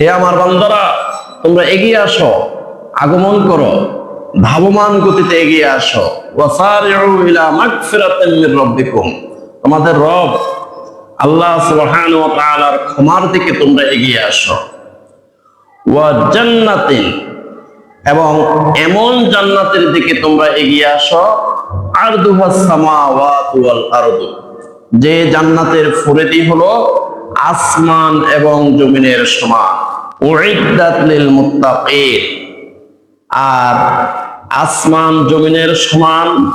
হে আমার বান্দারা, তোমরা এগিয়ে আসো, আগমন করো ধাবমান গতিতে এগিয়ে আসো। তোমাদের রব আল্লাহ তাআলার ক্ষমার দিকে তোমরা এগিয়ে আসো। ওয়া এবং এমন জান্নাতের দিকে তোমরা এগিয়ে আসো। আর আরদু। যে জান্নাতের ফরিদি হলো আসমান এবং জমিনের সমান। আর আসমান, জমিনের সমান।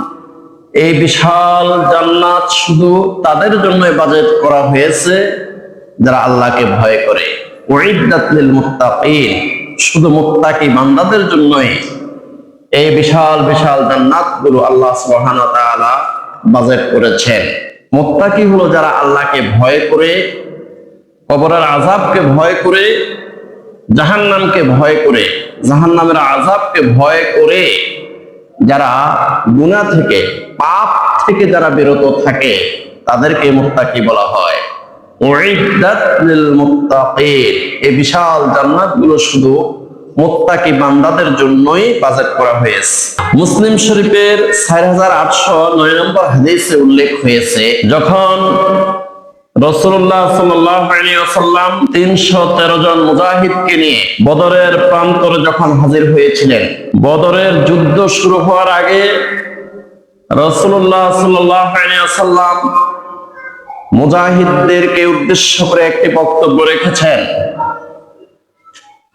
এই বিশাল জান্নাত শুধু তাদের জন্য বাজেট করা হয়েছে, যারা আল্লাহকে ভয় করে। উইদ্দাত লিল মুত্তাকিন। শুধু মুত্তাকি বান্দাদের জন্যই। এই বিশাল বিশাল জান্নাতগুলো আল্লাহ সুবহান ওয়া বাজেট করেছেন। মুত্তাকি হলো যারা আল্লাহকে ভয় করে, কবরের আযাবকে ভয় করে, জাহান্নামকে ভয় করে, জাহান্নামের আযাবকে ভয় করে যারা গুনাহ থেকে, পাপ থেকে যারা বিরত থাকে, তাদেরকে মুত্তাকি বলা হয়। এই বিশাল জান্নাতগুলো শুধু মুত্তাকি বান্দাদের জন্যই বাজেট করা হয়েছে। মুসলিম শরীফের চার হাজার আটশো নয় নম্বর হাদিসে উল্লেখ হয়েছে, যখন তিনশো তেরো জন মুজাহিদকে নিয়ে বদরের যখন হাজির হয়েছিলেন, বদরের যুদ্ধ শুরু হওয়ার আগে মুজাহিদদেরকে উদ্দেশ্য করে একটি বক্তব্য রেখেছেন।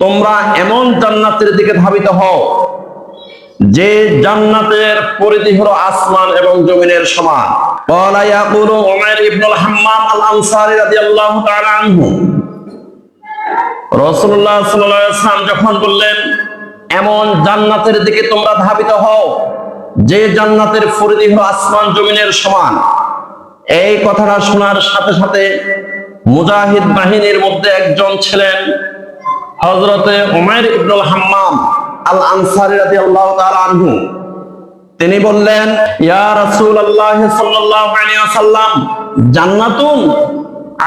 তোমরা এমন জান্নাতের দিকে ধাবিত হও, যে জান্নাতের পরিধি হলো আসমান এবং জমিনের সমান। যখন বললেন, এমন জান্নাতের দিকে তোমরা ধাবিত হও, যে জান্নাতের পরিধি হলো আসমান, জমিনের সমান। এই কথাটা শোনার সাথে সাথে মুজাহিদ বাহিনীর মধ্যে একজন ছিলেন হজরতে উমাইর ইবনুল হাম্মাম আল আনসারি রাদিয়াল্লাহু তাআলা আনহু, তিনি বললেন, ইয়া রাসূলুল্লাহ সাল্লাল্লাহু আলাইহি ওয়াসাল্লাম, জান্নাতুন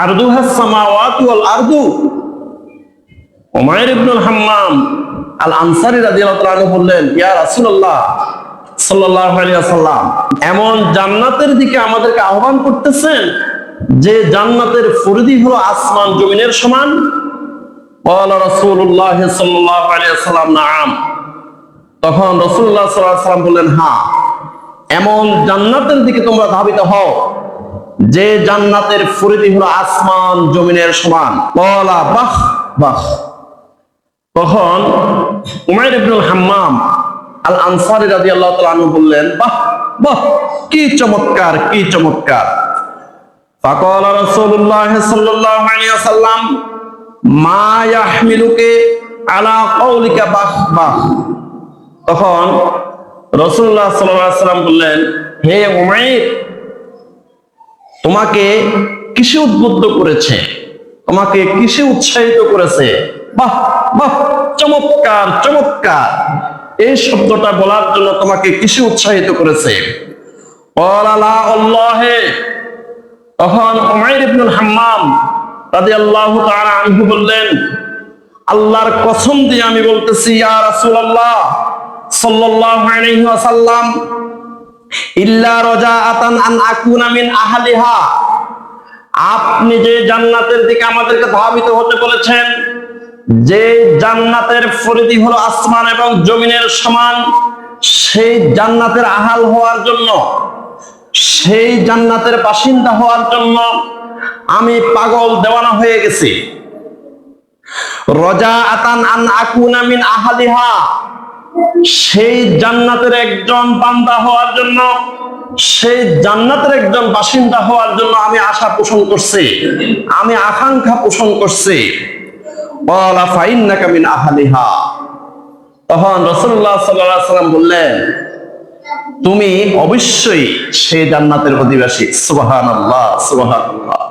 আরদুহাস সামাওয়াতু ওয়াল আরদু। উমাইর ইবনুল হাম্মাম আল আনসারি রাদিয়াল্লাহু আনহু বললেন, ইয়া রাসূলুল্লাহ সাল্লাল্লাহু আলাইহি ওয়াসাল্লাম, এমন জান্নাতের দিকে আমাদেরকে আহ্বান করতেছেন যে জান্নাতের পরিধি হলো আসমান জমিনের সমান قال رسول الله صلى الله عليه وسلم نعم তখন রাসূলুল্লাহ সাল্লাল্লাহু আলাইহি ওয়াসাল্লাম বললেন হ্যাঁ এমন জান্নাতের দিকে তোমরা ধাবিত হও যে জান্নাতের পরিধি হলো আসমান জমিনের সমান বলা বাহ বাহ তখন উমাইর ইবনুল হাম্মাম আল আনসারি রাদিয়াল্লাহু তাআলা আনহু বললেন বাহ বাহ কি চমৎকার কি চমৎকার فقال رسول الله বাহ বাহ তখন বললেন, হে তোমাকে কিসে উদ্বুদ্ধ করেছে? তোমাকে কিসে উৎসাহিত করেছে? বাহ বাহ, চমৎকার চমৎকার। এই শব্দটা বলার জন্য তোমাকে কিসে উৎসাহিত করেছে? তখন উমাইর ইবনুল হাম্মাম আনহু বললেন, আল্লাহর কসম দিয়ে আমি বলতেছি আপনি যে জান্নাতের দিকে আমাদেরকে ধাবিত হতে বলেছেন, যে জান্নাতের পরিধি হলো আসমান এবং জমিনের সমান, সেই জান্নাতের আহাল হওয়ার জন্য, সেই জান্নাতের বাসিন্দা হওয়ার জন্য আমি পাগল দেওয়ানা হয়ে গেছি। রজা আতান আন আকুনা মিন আহালিহা। সেই জান্নাতের একজন বান্দা হওয়ার জন্য, সেই জান্নাতের একজন বাসিন্দা হওয়ার জন্য আমি আশা পোষণ করছি। আমি আকাঙ্ক্ষা পোষণ করছি। আহালিহা। তখন আলাইহি সাল্লাম বললেন, তুমি অবশ্যই সেই জান্নাতের অধিবাসী। সুবহানাল্লাহ সুবহানাল্লাহ।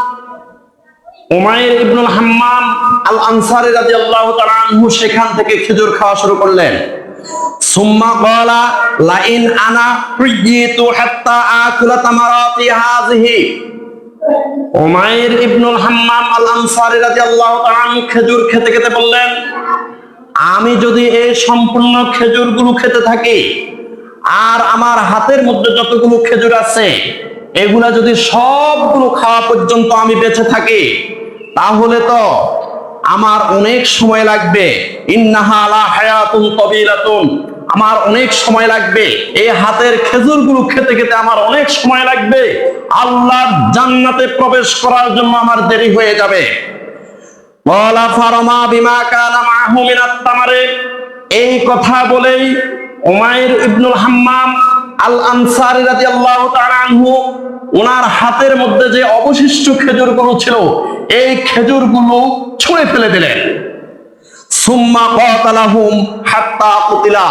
উমাইর ইবনুল হাম্মাম আল আনসারী রাদিয়াল্লাহু তাআলা আনহু সেখান থেকে খেজুর খাওয়া শুরু করলেন। সুম্মা ক্বালা, লাইন আনা হুইয়িতু হাত্তা আকুলা তামারাতি হাযিহি। উমাইর ইবনুল হাম্মাম আল আনসারী রাদিয়াল্লাহু তাআলা খেজুর খেতে খেতে বললেন, আমি যদি এই সম্পূর্ণ খেজুরগুলো খেতে থাকি, আর আমার হাতের মধ্যে যতগুলো খেজুর আছে, এগুলা যদি সবগুলো খাওয়া পর্যন্ত আমি বেঁচে থাকি তাহলে তো আমার অনেক সময় লাগবে। আমার অনেক সময় লাগবে। এই হাতের খেজুরগুলো খেতে খেতে আমার অনেক সময় লাগবে। আল্লাহর জান্নাতে প্রবেশ করার জন্য আমার দেরি হয়ে যাবে। এই কথা বলেই উমাইর ইবনুল হাম্মাম আল আনসারী রাদিয়াল্লাহু তাআলা আনহু ওনার হাতের মধ্যে যে অবশিষ্ট খেজুরগুলো ছিল, এই খেজুরগুলো ছুঁড়ে ফেলে দিলেন। সুম্মা কাতালাহুম হাত্তা কুতিলা।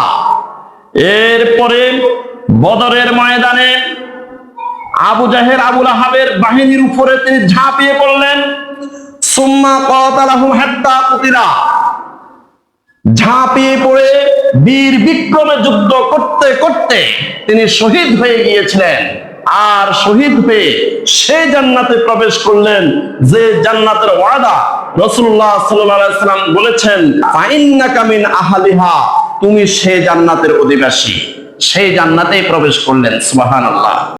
এরপরে বদরের ময়দানে আবু জাহের আবুল আহাবের বাহিনীর উপরে তিনি ঝাঁপিয়ে পড়লেন। সুম্মা কাতালাহুম হাত্তা কুতিলা। ঝাঁপিয়ে পড়ে বীর বিক্রমে যুদ্ধ করতে করতে তিনি শহীদ হয়ে গিয়েছিলেন। আর শহীদ হয়ে সে জান্নাতে প্রবেশ করলেন। যে জান্নাতের ওয়াদা রসুল্লাহ সাল্লাম বলেছেন ফাইন্না কামিন আহালিহা তুমি সে জান্নাতের অধিবাসী। সেই জান্নাতেই প্রবেশ করলেন, সুবহানাল্লাহ।